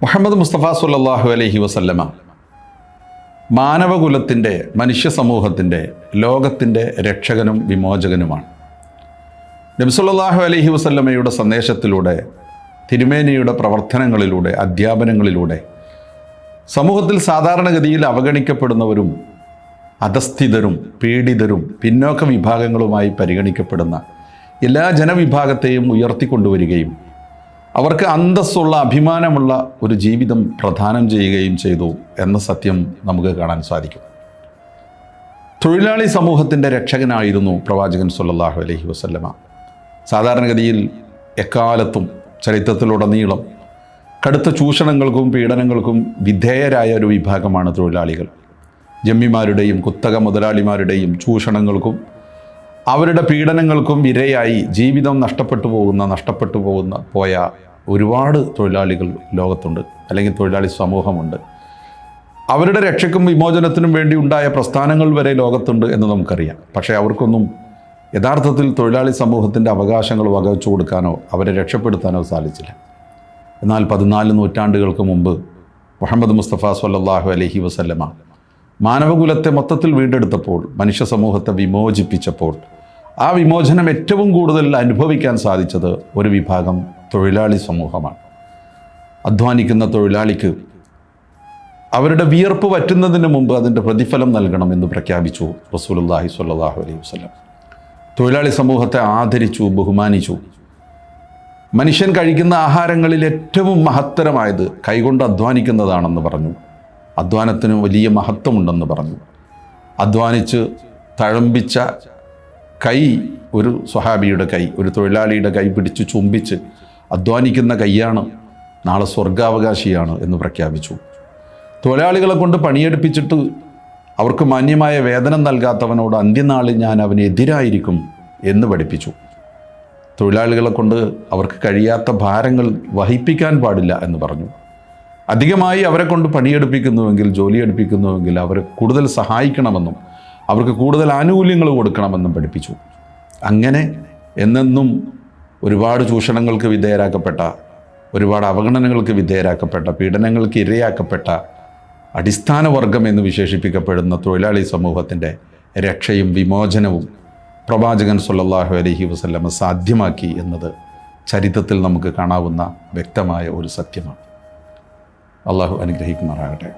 മുഹമ്മദ് മുസ്തഫ സുല്ലാഹു അലഹി വസല്ലമ മാനവകുലത്തിന്റെ മനുഷ്യ സമൂഹത്തിന്റെ ലോകത്തിന്റെ രക്ഷകനും വിമോചകനുമാണ്. നബ്സുല്ലാഹു അലഹി വസല്ലമയുടെ സന്ദേശത്തിലൂടെ തിരുമേനിയുടെ പ്രവർത്തനങ്ങളിലൂടെ അധ്യാപനങ്ങളിലൂടെ സമൂഹത്തിൽ സാധാരണഗതിയിൽ അവഗണിക്കപ്പെടുന്നവരും അധസ്ഥിതരും പീഡിതരും പിന്നോക്ക വിഭാഗങ്ങളുമായി പരിഗണിക്കപ്പെടുന്ന എല്ലാ ജനവിഭാഗത്തെയും ഉയർത്തിക്കൊണ്ടുവരികയും അവർക്ക് അന്തസ്സുള്ള അഭിമാനമുള്ള ഒരു ജീവിതം പ്രദാനം ചെയ്യുകയും ചെയ്തു എന്ന സത്യം നമുക്ക് കാണാൻ സാധിക്കും. തൊഴിലാളി സമൂഹത്തിന്റെ രക്ഷകനായിരുന്നു പ്രവാചകൻ സുല്ലാഹു അലഹി വസല്ലമ. സാധാരണഗതിയിൽ എക്കാലത്തും ചരിത്രത്തിലുടനീളം കടുത്ത ചൂഷണങ്ങൾക്കും പീഡനങ്ങൾക്കും വിധേയരായ ഒരു വിഭാഗമാണ് തൊഴിലാളികൾ. ജമ്മിമാരുടെയും കുത്തക മുതലാളിമാരുടെയും ചൂഷണങ്ങൾക്കും അവരുടെ പീഡനങ്ങൾക്കും ഇരയായി ജീവിതം നഷ്ടപ്പെട്ടു പോകുന്ന നഷ്ടപ്പെട്ടു പോകുന്ന പോയ ഒരുപാട് തൊഴിലാളികൾ ലോകത്തുണ്ട്. അല്ലെങ്കിൽ തൊഴിലാളി സമൂഹമുണ്ട്. അവരുടെ രക്ഷയ്ക്കും വിമോചനത്തിനും വേണ്ടി ഉണ്ടായ പ്രസ്ഥാനങ്ങൾ വരെ ലോകത്തുണ്ട് എന്ന് നമുക്കറിയാം. പക്ഷേ അവർക്കൊന്നും യഥാർത്ഥത്തിൽ തൊഴിലാളി സമൂഹത്തിന്റെ അവകാശങ്ങൾ വകവച്ചു കൊടുക്കാനോ അവരെ രക്ഷപ്പെടുത്താനോ സാധിച്ചില്ല. എന്നാൽ പതിനാല് നൂറ്റാണ്ടുകൾക്ക് മുമ്പ് മുഹമ്മദ് മുസ്തഫ സല്ലാഹു അലഹി വസല്ലമ മാനവകുലത്തെ മൊത്തത്തിൽ വീണ്ടെടുത്തപ്പോൾ മനുഷ്യ സമൂഹത്തെ വിമോചിപ്പിച്ചപ്പോൾ ആ വിമോചനം ഏറ്റവും കൂടുതൽ അനുഭവിക്കാൻ സാധിച്ചത് ഒരു വിഭാഗം തൊഴിലാളി സമൂഹമാണ്. അധ്വാനിക്കുന്ന തൊഴിലാളിക്ക് അവരുടെ വിയർപ്പ് വറ്റുന്നതിന് മുമ്പ് അതിന്റെ പ്രതിഫലം നൽകണമെന്ന് പ്രഖ്യാപിച്ചു റസൂലുല്ലാഹി സ്വല്ലല്ലാഹു അലൈഹി വസ്ലം തൊഴിലാളി സമൂഹത്തെ ആദരിച്ചു ബഹുമാനിച്ചു. മനുഷ്യൻ കഴിക്കുന്ന ആഹാരങ്ങളിൽ ഏറ്റവും മഹത്തരമായത് കൈകൊണ്ട് അധ്വാനിക്കുന്നതാണെന്ന് പറഞ്ഞു. അധ്വാനത്തിന് വലിയ മഹത്വമുണ്ടെന്ന് പറഞ്ഞു. അധ്വാനിച്ച് തഴമ്പിച്ച കൈ ഒരു സ്വഹാബിയുടെ കൈ ഒരു തൊഴിലാളിയുടെ കൈ പിടിച്ച് ചുംബിച്ച് അധ്വാനിക്കുന്ന കൈയാണ് നാളെ സ്വർഗാവകാശിയാണ് എന്ന് പ്രഖ്യാപിച്ചു. തൊഴിലാളികളെ കൊണ്ട് പണിയെടുപ്പിച്ചിട്ട് അവർക്ക് മാന്യമായ വേതനം നൽകാത്തവനോട് അന്ത്യനാളിൽ ഞാൻ അവനെതിരായിരിക്കും എന്ന് പഠിപ്പിച്ചു. തൊഴിലാളികളെ കൊണ്ട് അവർക്ക് കഴിയാത്ത ഭാരങ്ങൾ വഹിപ്പിക്കാൻ പാടില്ല എന്ന് പറഞ്ഞു. അധികമായി അവരെ കൊണ്ട് പണിയെടുപ്പിക്കുന്നുവെങ്കിൽ ജോലി എടുപ്പിക്കുന്നുവെങ്കിൽ അവരെ കൂടുതൽ സഹായിക്കണമെന്നും അവർക്ക് കൂടുതൽ ആനുകൂല്യങ്ങൾ കൊടുക്കണമെന്നും പഠിപ്പിച്ചു. അങ്ങനെ എന്നെന്നും ഒരുപാട് ചൂഷണങ്ങൾക്ക് വിധേയരാക്കപ്പെട്ട ഒരുപാട് അവഗണനകൾക്ക് വിധേയരാക്കപ്പെട്ട പീഡനങ്ങൾക്ക് ഇരയാക്കപ്പെട്ട അടിസ്ഥാന വർഗം എന്ന് വിശേഷിപ്പിക്കപ്പെടുന്ന തൊഴിലാളി സമൂഹത്തിന്റെ രക്ഷയും വിമോചനവും പ്രവാചകൻ സുല്ലാഹു അലഹി വസല്ലമ സാധ്യമാക്കി എന്നത് ചരിത്രത്തിൽ നമുക്ക് കാണാവുന്ന വ്യക്തമായ ഒരു സത്യമാണ്. അള്ളാഹു അനുഗ്രഹിക്കുമാറാകട്ടെ.